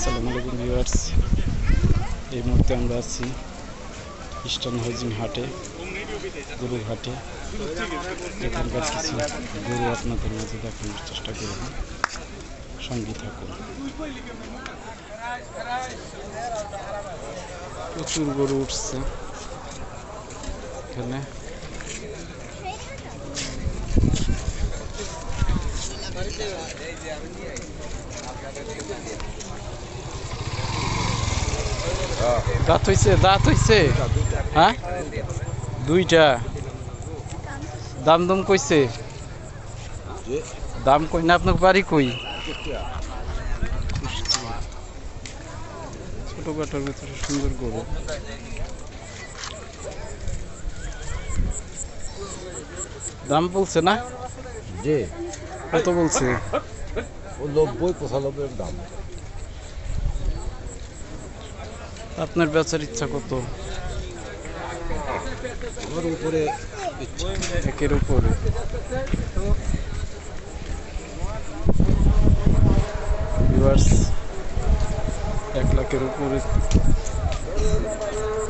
আসসালামু আলাইকুম ভিউয়ার্স। এই মুহূর্তে আমরা আছি ইস্টার্ন হাউজিং হাটে গরু হাটে। এখানকার কিছু গরু আপনাদের মাঝে দেখানোর চেষ্টা করব। সঙ্গে থাকুন। প্রচুর গরু উঠছে এখানে। দাঁত হইছে দাঁত হইছে হ্যাঁ দুইটা দাম দাম কইছে দাম কই না আপনার বাড়ি কই ছোট কাটার ভিতরে সুন্দর গরু দাম বলছে না যে কত বলছে ও নব্বই পঁচানব্বইয়ের দাম আপনার বেচার ইচ্ছা কত? আমার উপরে একের উপরে। এক লাখের উপরে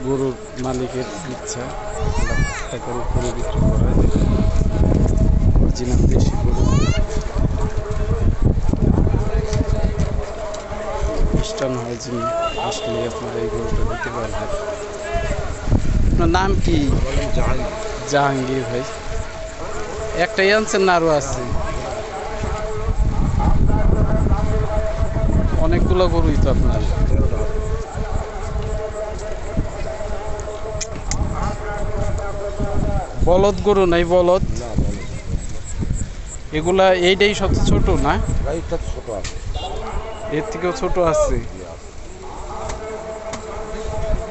গরুর মালিকের ইচ্ছা। এক লাখ টাকার উপরে বিক্রি করা অরিজিনাল দেশি গরু। ইস্টার্ন হাউজিং আসলে আপনারা এই গরুটা দিতে পারবেন আপনার নাম কি? জাহাঙ্গীর ভাই। একটাই আনছেন না আরও আছে? অনেকগুলো গরুই তো আপনার। বলদ গরু নাই বলদ। এগুলা এইটাই সবচেয়ে ছোট না? ছোট আছে। এর থেকেও ছোট আছে।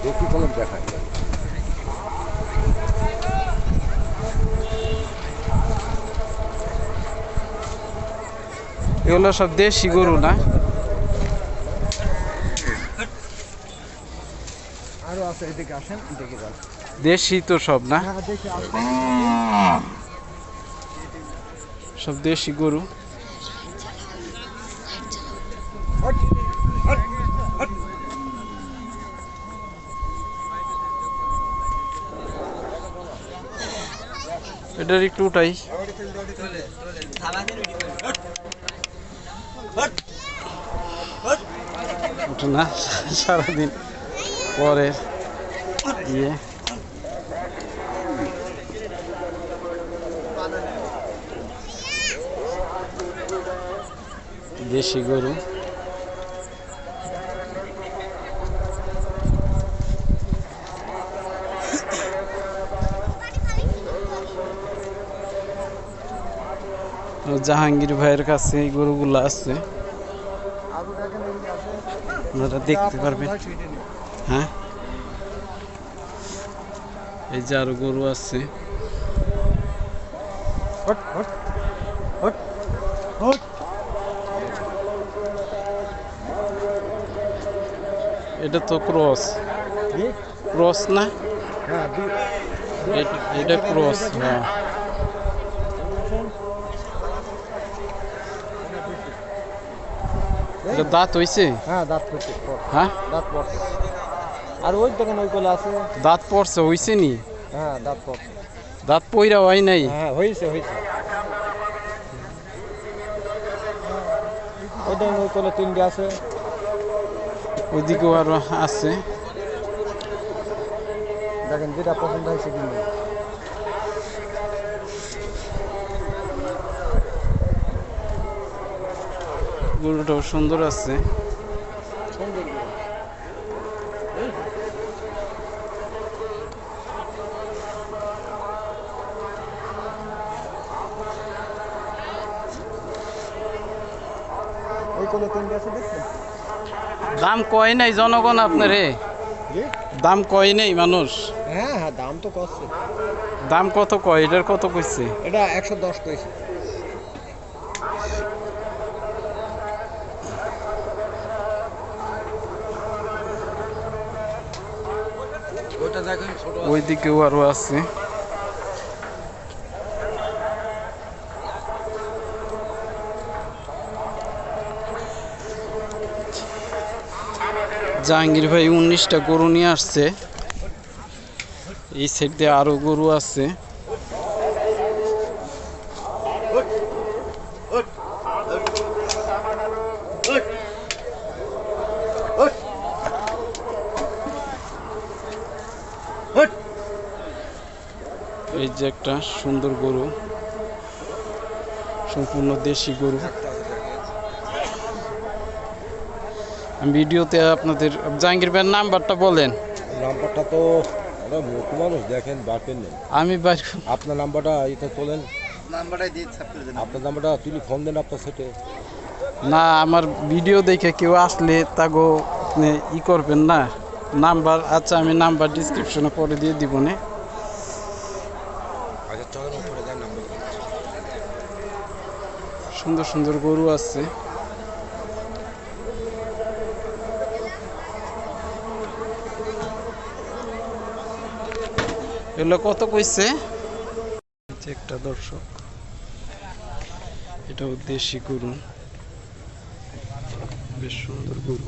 দেখি কোনো দেখায় এগুলো সব দেশি গরু না? আরও আছে এদিকে আসেন দেখে যান। দেশি তো সব না? হ্যাঁ সব দেশি গরু। এটার একটু উঠাই। ওঠে না সারাদিন পরে ইয়ে দেশি গরু। জাহাঙ্গীর ভাইয়ের কাছে এই গরুগুলো আছে। আপনারা দেখতে পারবেন। হ্যাঁ? এই যে আরও গরু আছে। এটা তো ক্রস। ক্রস না? হ্যাঁ এটা ক্রস হ্যাঁ। এটা দাঁত হইছে? হ্যাঁ দাঁত পড়ছে। হ্যাঁ? দাঁত পড়ছে। আর ওই দেখেন ওই কোলা আছে? দাঁত পড়ছে হইছে নি? হ্যাঁ দাঁত পড়ছে। দাঁত পইরা হয় নাই? হ্যাঁ হয়েছে হয়েছে ওই দেখেন ওই কোলা তিনটে আছে। ওইদিকেও আরও আছে। দেখেন যেটা পছন্দ হয়েছে কিনবেন। গরুটাও সুন্দর আছে। দাম কয় নাই জনগণ আপনারে জি দাম কয় নাই মানুষ? হ্যাঁ হ্যাঁ দাম তো কষ্ট দাম কত কয়? এটার কত কইছে? এটা একশো দশ কইছে। ওইটা দিকেও আছে। জাহাঙ্গীর ভাই উনিশটা গরু নিয়ে আসছে। এই সাইড দিয়ে আরও গরু আছে। যে একটা সুন্দর গরু সম্পূর্ণ দেশি গরু। আমি ভিডিওতে আপনাদের জাহাঙ্গীর ভাইয়ের নাম্বারটা বলেন। নাম্বারটা তো মানুষ দেখেন বার আমি আপনার নাম্বারটা এটা তোলেন। আপনার নাম্বারটা তুলি ফোন দেন আপনার সেটে না আমার ভিডিও দেখে কেউ আসলে তাগো আপনি ই করবেন না। নাম্বার আচ্ছা আমি নাম্বার ডিসক্রিপশনে পরে দিয়ে দিব না আচ্ছা চলেন উপরে দেন নাম্বার সুন্দর সুন্দর গরু আছে। এগুলো কত কইছে? একটা দর্শক। এটাও দেশি গরু। বেশ সুন্দর গরু।